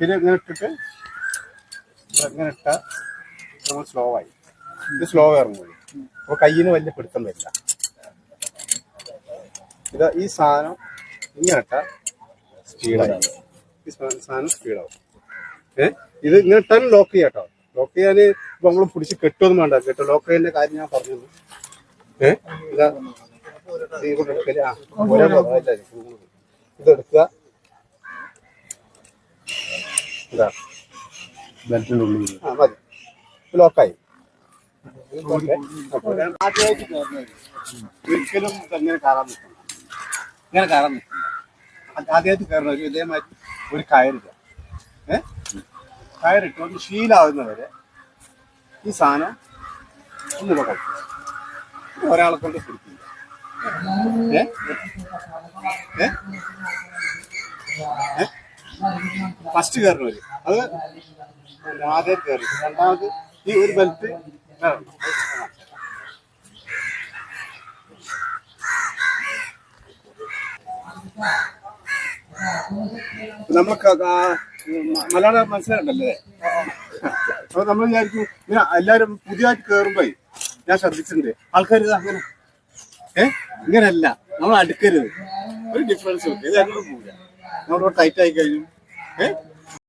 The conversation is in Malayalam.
പിന്നെ ഇങ്ങനെ ഇട്ടിട്ട് ഇങ്ങനെ ഇട്ട നമ്മൾ സ്ലോ ആയി. ഇത് സ്ലോ ഇറങ്ങുള്ളൂ അപ്പോൾ കയ്യിൽ നിന്ന് വലിയ പിടുത്തം വരില്ല. ഇത് ഈ സാധനം ഇങ്ങനെ ഇട്ട സ്പീഡായി ഈ സാധനം സ്പീഡാവും ഏ? ഇത് ഇങ്ങനെ ഇട്ടാലും ലോക്ക് ചെയ്യാട്ടോ ലോക്ക് ചെയ്യാൻ ഇപ്പൊ നമ്മൾ പിടിച്ച് കെട്ടുമെന്ന് വേണ്ട. കേട്ടോ ലോക്ക് ചെയ്യുന്ന കാര്യം ഞാൻ പറഞ്ഞു ഏ? ഇതാ ഇത് കൊണ്ട് എടുക്കൽ. ആ, ഒരേ പോലെ, ഇല്ല, ഇല്ല. ഇത് എടുക്കുക ഇതാ. ബെൽറ്റിന്റെ ഉള്ളിൽ ആ മതി. ലോക്കായി ആദ്യമായിട്ട് കയറുന്നത് ഒരിക്കലും ഇങ്ങനെ കയറാൻ നിൽക്കണം ഇങ്ങനെ കയറാൻ നിൽക്കണം ആദ്യമായിട്ട് കയറുന്ന ഒരു ഇതേമാതിരി ഒരു കയറില്ല. ഏ? കയറിട്ട് ഒന്ന് ശീലാവുന്നവരെ ഈ സാധനം ഒന്നിവിടെ കഴിക്കും ഒരാളെ കൊണ്ട് പിടിക്കില്ല. ഏ? ഏ? ഫസ്റ്റ് കയറുന്നവര് അത് ആദ്യം കയറി. രണ്ടാമത് ഈ ഒരു ബെൽറ്റ് നമുക്ക് മലയാള മനസ്സിലാക്കണ്ടല്ലേ അപ്പൊ നമ്മൾ വിചാരിക്കും എല്ലാരും പുതിയതായിട്ട് കയറുമ്പോ ഞാൻ ശ്രദ്ധിച്ചിട്ടുണ്ട്. ആൾക്കാർ ഇത് അങ്ങനെ ഏ? ഇങ്ങനല്ല നമ്മൾ അടുക്കരുത്. ഒരു ഡിഫറൻസ് ഉണ്ട്. ഇത് അങ്ങോട്ട് പോവില്ല നമ്മളോട് ടൈറ്റ് ആയി കഴിഞ്ഞു. ഏ